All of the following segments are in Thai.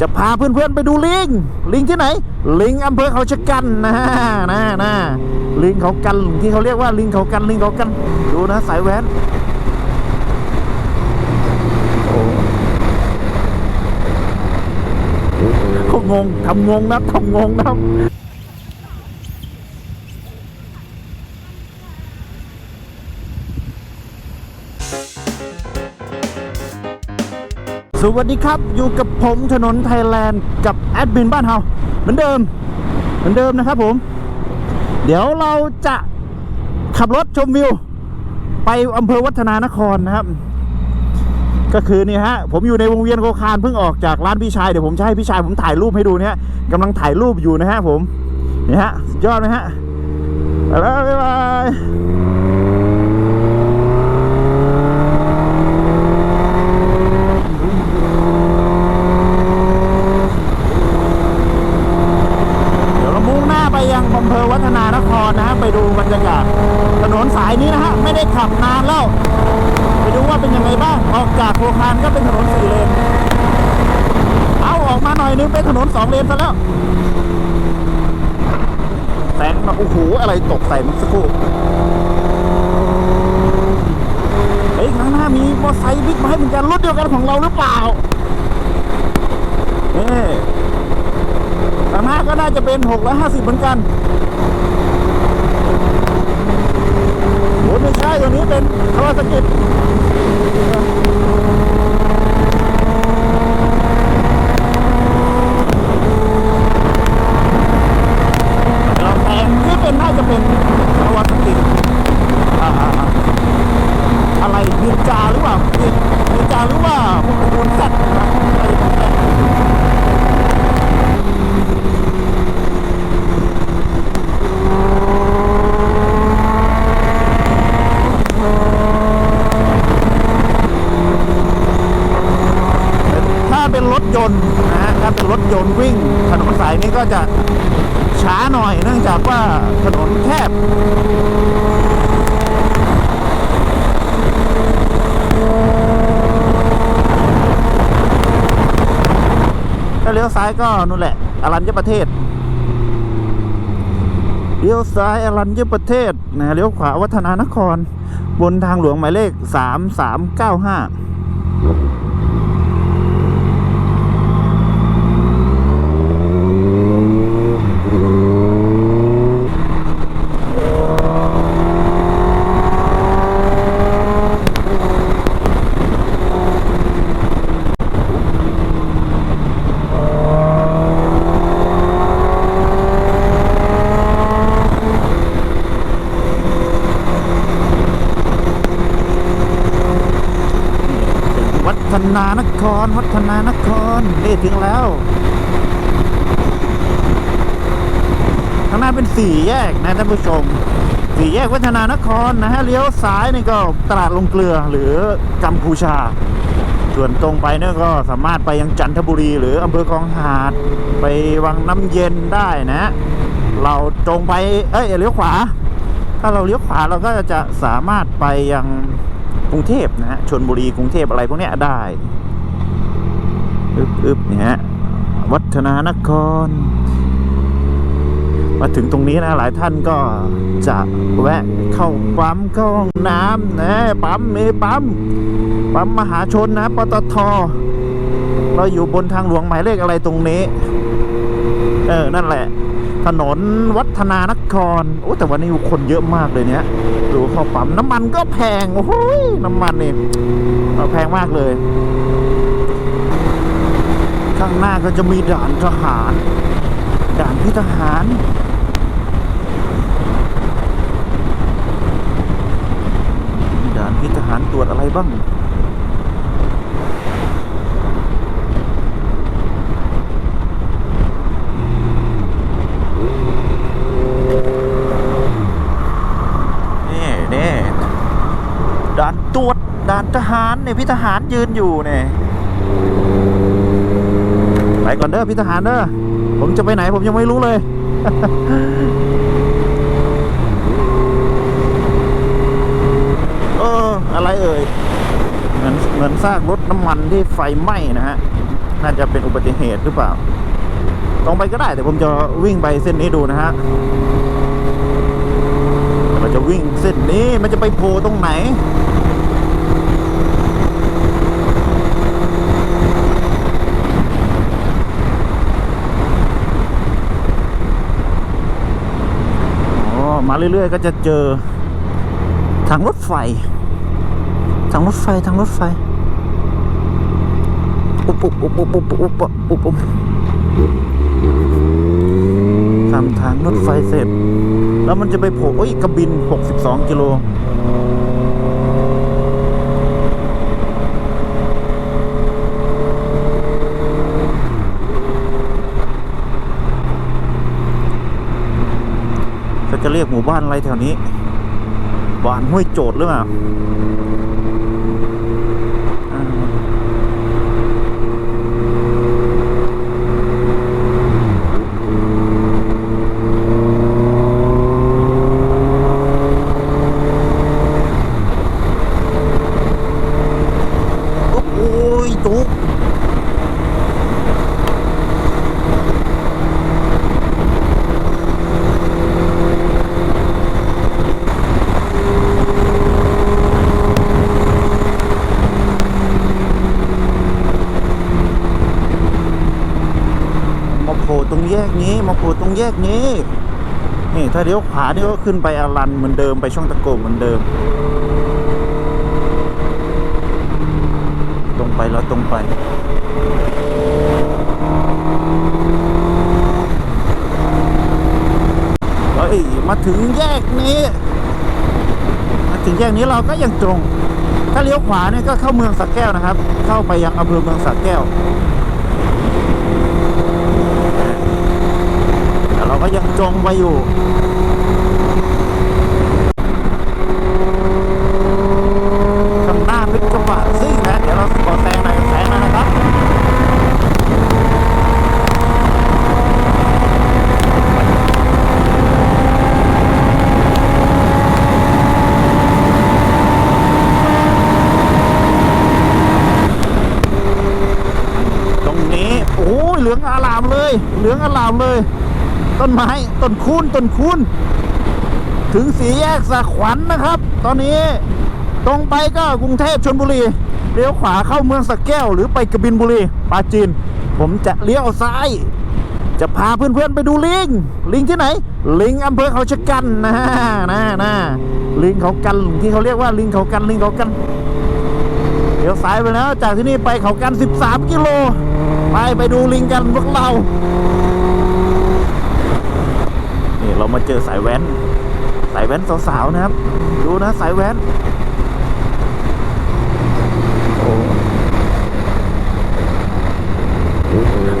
จะพาเพื่อนๆไปดูลิง ลิงที่ไหน ลิงอำเภอเขาชะกันนะนะนะลิงเขากันที่เขาเรียกว่าลิงเขากันลิงเขากัน ดูนะสายแว้นโอ้เขางงทำงงนะทำงงนะ สวัสดีครับอยู่กับผมถนนไทยแลนด์กับแอดมินบ้านเฮาเหมือนเดิม เหมือนเดิมนะครับผม เดี๋ยวเราจะขับรถชมวิว ไปอำเภอวัฒนานครนะครับ ก็คือนี่ฮะ ผมอยู่ในวงเวียนโคคานเพิ่งออกจากร้านพี่ชายเดี๋ยวผมจะให้พี่ชายผมถ่ายรูปให้ดูเนี่ยกำลังถ่ายรูปอยู่นะฮะผมนี่ฮะยอดไหมฮะไปแล้วบ๊ายบาย เดี๋ยวเรามุ่งหน้าไปยังอำเภอ วัฒนานครนะฮะไปดูบรรยากาศถนนสายนี้นะฮะไม่ได้ขับนานแล้ว ไปดูว่าเป็นยังไงบ้างออกจากโคคานก็เป็นถนนสี่เลนเอาออกมาหน่อยนึงเป็นถนนสองเลนซะแล้วแสงมาโอ้โหอะไรตกใส่มันสักครู่เฮ้ยข้างหน้ามีมอเตอร์ไซค์บิ๊กไบค์เหมือนกันรถเดียวกันของเราหรือเปล่าเอ๊ะางหน้าก็น่าจะเป็น 650 เหมือนกันโอ้ไม่ใช่ตัวนี้เป็นคาวาซากิเราแทงนี่เป็นน่าจะเป็นคาวาซากิอ่าๆอะไรนินจาหรือเปล่านินจาหรือว่าพวกคูณสัตว์นะอะไรของแก ถ้าเป็นรถยนต์นะฮะถ้าเป็นรถยนต์วิ่งถนนสายนี้ก็จะ ช้าหน่อยเนื่องจากว่าถนนแคบถ้าเลี้ยวซ้ายก็นู่นแหละ อรัญญประเทศ เลี้ยวซ้ายอรัญญประเทศนะเลี้ยวขวาวัฒนานคร บนทางหลวงหมายเลข 3395 วัฒ นานครวัฒนานครนี่ถึงแล้วข้างหน้าเป็นสี่แยกนะท่านผู้ชมสี่แยกวัฒนานครนะฮะเลี้ยวซ้ายนี่ก็ตลาดลงเกลือหรือกัมพูชา ส่วนตรงไปเนี่ยก็สามารถไปยังจันทบุรี หรืออำเภอคลองหาด ไปวังน้ำเย็นได้นะ เราตรงไปเอ้ยเลี้ยวขวา ถ้าเราเลี้ยวขวาเราก็จะสามารถไปยัง กรุงเทพนะฮะชนบุรีกรุงเทพอะไรพวกเนี้ยได้อึบอึบเนี่ยฮะวัฒนานคร มาถึงตรงนี้นะหลายท่านก็จะแวะเข้าปั๊มเข้าห้องน้ำนะปั๊มเมปั๊มปั๊มมหาชนนะปตทเราอยู่บนทางหลวงหมายเลขอะไรตรงนี้ เออ นั่นแหละ ถนนวัฒนานคร โอ้แต่วันนี้คนเยอะมากเลยเนี่ยดูเข้าปั๊มน้ำมันก็แพง โอ้ยน้ำมันนี่แพงมากเลย ข้างหน้าก็จะมีด่านทหาร ด่านพิทหารด่านพิทหารตรวจอะไรบ้าง นี่นี่ด่านตร วจด่านทหารเนี่ยพี่ทหารยืนอยู่เนี่ยไปก่อนเด้อพี่ทหารเด้อผมจะไปไหนผมยังไม่รู้เลยเอออะไรเอ่ยเหมือนเหมือนซากรถน้ำมันที่ไฟไหม้นะฮะน่าจะเป็นอุบัติเหตุหรือเปล่าตรงไปก็ได้แต่ผมจะวิ่งไปเส้นนี้ดูนะฮะเราจะวิ่งเส้นนี้มันจะไปโผล่ตรงไหน อ๋อ มาเรื่อยๆ ก็จะเจอทางรถไฟ ทางรถไฟทางรถไฟ อุบอุบอุบอุบอุบอุบอุบอุบปุ๊บทำทางรถไฟเสร็จ แล้วมันจะไปโผล่โอ้ยกระบิน 62 กิโล เขาจะเรียก หมู่บ้านอะไรแถวนี้บ้านห้วยโจดหรือเปล่าอ่าโอ้โหจุก มาโผล่ต รงแยกนี้มาโผล่ตรงแยกนี้ นี่ถ้าเลี้ยวขวานี่ก็ขึ้นไปอารันเหมือนเดิมไปช่องตะโกเหมือนเดิม ตรงไปแล้วตรงไปเฮ้ยมาถึงแยกนี้ มาถึงแยกนี้เราก็ยังตรง ถ้าเลี้ยวขวาเนี่ยก็เข้าเมืองสักแก้วนะครับ เข้าไปยังอำเภอเมืองสักแก้ว แต่เรา ก็ยังจงไว้อยู่ข้างหน้าเป็นกระบะซิ่งนะ เดี๋ยวเราขอแซงหน่อยแซงหน่อยนะครับตรงนี้โอ้ยเหลืองอารามเลย เหลืองอารามเลย ต้นไม้ ต้นคูนต้นคูนถึงสีแยกสะขวัญนะครับ ตอนนี้ตรงไปก็กรุงเทพชนบุรีเลี้ยวขวาเข้าเมืองสะแก้ว หรือไปกบินบุรีปาจีน ผมจะเลี้ยวซ้าย จะพาเพื่อนๆไปดูลิง ลิงที่ไหน ลิงอำเภอเขาชะกันนะนะนะลิงเขากันที่เขาเรียกว่าลิงเขากันลิงเขากันเดี๋ยวสายไปแล้ว จากที่นี่ไปเขากัน 13 กิโล ไปไปดูลิงกันพวกเรา นี่เรา มาเจอสายแว้น สายแว้นสาวๆนะครับ ดูนะสายแว้นโอ้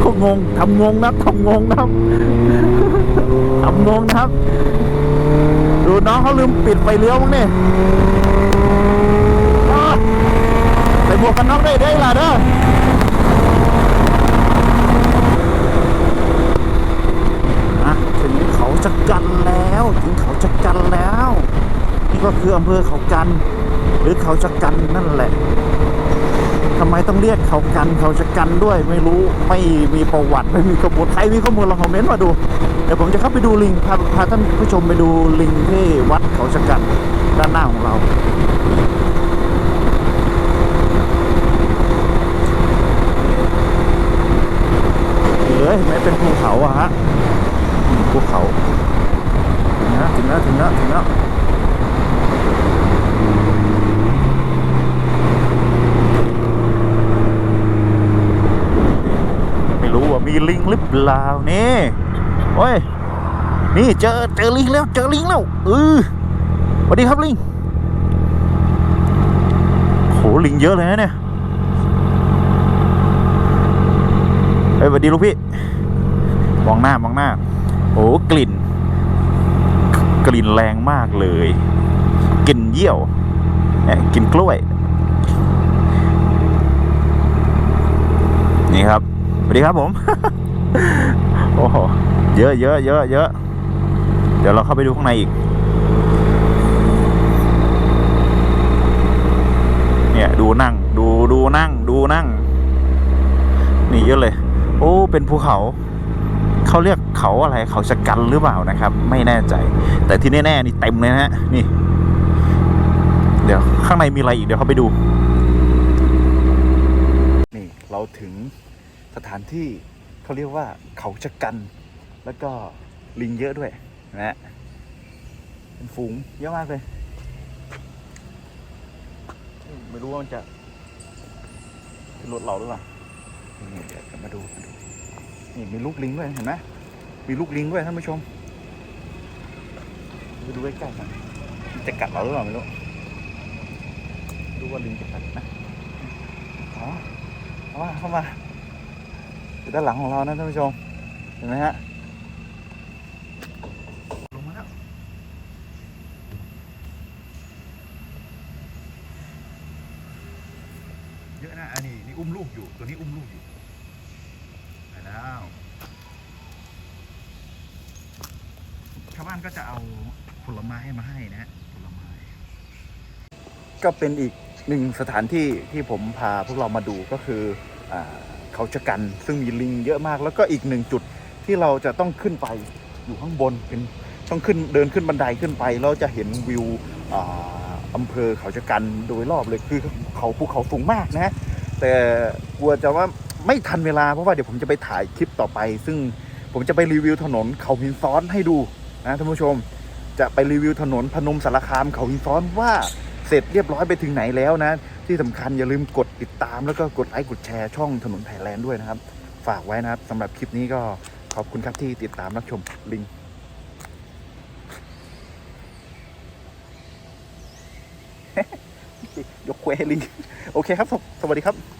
เขางงทำงงนะทำงงนะครับทำงงนะครับ ดูน้องเขาลืมปิดไฟเลี้ยวมั้งเนี่ยใส่หมวกกันน็อกได้ได้ล่ะเด้อ อะถึงเขา จะกันแล้วถึงเขาจะกันแล้ว นี่ก็คืออำเภอเขากัน หรือเขาจะกันนั่นแหละทำไมต้องเรียกเขากันเขาจะกันด้วยไม่รู้ไม่มีประวัติไม่มีข้อมูลใครมีข้อมูลลองคอมเมนต์มาดูเดี๋ยวผมจะเข้าไปดูลิงพาพาท่านผู้ชมไปดูลิงที่วัดเขาจะกันด้านหน้าของเราเลยไม่เป็นภูเขาอะฮะ ภูเขาถึงแล้วถึงแล้วถึงแล้วถึงแล้วไม่รู้ว่ามีลิงหรือเปล่านี่โอ้ยนี่เจอเจอลิงแล้วเจอลิงแล้วเออสวัสดีครับลิงโหลิงเยอะเลยนะเนี่ยเฮ้ยสวัสดีลูกพี่ มองหน้ามองหน้า โอ้กลิ่น กลิ่นแรงมากเลยกลิ่นเยี่ยวกลิ่นกล้วย นี่ครับสวัสดีครับผม โอ้โหเยอะเยอะเยอะเยอะเดี๋ยวเราเข้าไปดูข้างในอีก เนี่ย ดูนั่ง ดูดูนั่ง ดูนั่ง นี่เยอะเลย โอ้ เป็นภูเขา เขาเรียกเขาอะไรเขาชะกันหรือเปล่านะครับ ไม่แน่ใจ แต่ที่แน่ๆนี่เต็มเลยนะฮะนี่ เดี๋ยวข้างในมีอะไรอีกเดี๋ยวเขาไปดู นี่เราถึงสถานที่เขาเรียกว่าเขาชะกัน แล้วก็ลิงเยอะด้วยนะฮะเป็นฝูงเยอะมากเลย ไม่รู้ว่ามันจะเป็นรถเราหรือเปล่าเดี๋ยวมาดูมาดู นี่มีลูกลิงด้วยเห็นไหมมีลูกลิงด้วยท่านผู้ชมไปดูใกล้ๆกันจะกัดเราหรือเปล่าไม่รู้ดูว่าลิงจะกัดนะอ๋อเข้ามาเข้ามาอยู่ด้านหลังของเรานะท่านผู้ชมเห็นไหมฮะลงมาแล้วเยอะนะอันนี้นี่อุ้มลูกอยู่ตัวนี้อุ้มลูกอยู่ไปแล้วชาวบ้านก็จะเอาผลไม้มาให้นะฮะผลไม้ ก็เป็นอีกหนึ่งสถานที่ที่ผมพาพวกเรามาดูก็คืออเขาชะกันซึ่งมีลิงเยอะมาก แล้วก็อีกหนึ่งจุดที่เราจะต้องขึ้นไปอยู่ข้างบนเป็นต้องขึ้นเดินขึ้นบันไดขึ้นไปเราจะเห็นวิวอ่าอำเภอเขาชะกันโดยรอบเลยคือเขาภูเขาสูงมากนะ แต่กลัวจะว่าไม่ทันเวลาเพราะว่าเดี๋ยวผมจะไปถ่ายคลิปต่อไป ซึ่งผมจะไปรีวิวถนนเขาหินซ้อนให้ดูนะท่านผู้ชม จะไปรีวิวถนนพนมสารคามเขาหินซ้อนว่า เสร็จเรียบร้อยไปถึงไหนแล้วนะ ที่สำคัญอย่าลืมกดติดตามแล้วก็กดไลค์กดแชร์ช่องถนนไทยแลนด์ด้วยนะครับ ฝากไว้นะครับสำหรับคลิปนี้ก็ขอบคุณครับที่ติดตามรับชมลิงยกเควลิงโอเคครับ สวัสดีครับ